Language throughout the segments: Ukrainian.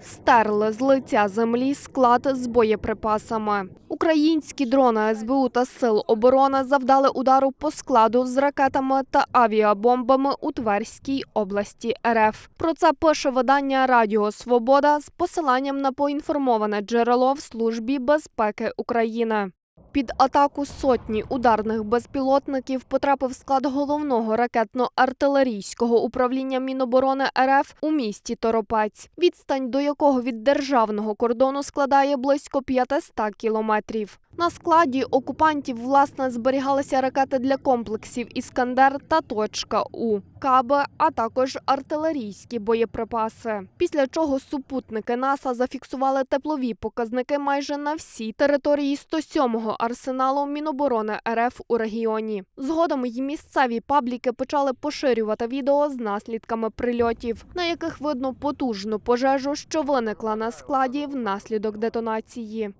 Стерли з лиця землі склад з боєприпасами. Українські дрони СБУ та Сил оборони завдали удару по складу з ракетами та авіабомбами у Тверській області РФ. Про це пише видання Радіо Свобода з посиланням на поінформоване джерело в службі безпеки України. Під атаку сотні ударних безпілотників потрапив склад головного ракетно-артилерійського управління Міноборони РФ у місті Торопець, відстань до якого від державного кордону складає близько 500 кілометрів. На складі окупантів власне зберігалися ракети для комплексів Іскандер та точка У, каби, а також артилерійські боєприпаси. Після чого супутники НАСА зафіксували теплові показники майже на всій території 107-го арсеналу Міноборони РФ у регіоні. Згодом й місцеві пабліки почали поширювати відео з наслідками прильотів, на яких видно потужну пожежу, що виникла на складі внаслідок детонації.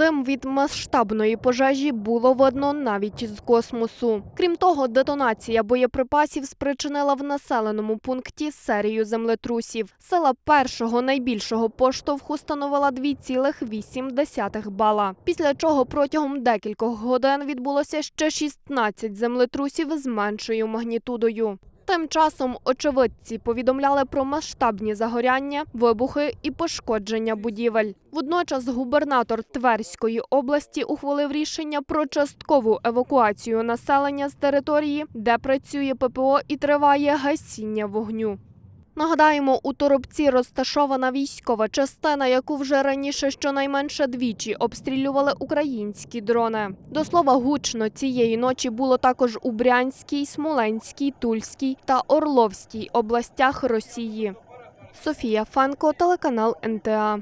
Дим від масштабної пожежі було видно навіть з космосу. Крім того, детонація боєприпасів спричинила в населеному пункті серію землетрусів. Сила першого найбільшого поштовху становила 2,8 бала. Після чого протягом декількох годин відбулося ще 16 землетрусів з меншою магнітудою. Тим часом очевидці повідомляли про масштабні загоряння, вибухи і пошкодження будівель. Водночас губернатор Тверської області ухвалив рішення про часткову евакуацію населення з території, де працює ППО і триває гасіння вогню. Нагадаємо, у Торопці розташована військова частина, яку вже раніше щонайменше двічі обстрілювали українські дрони. До слова, гучно цієї ночі було також у Брянській, Смоленській, Тульській та Орловській областях Росії. Софія Фанко, телеканал НТА.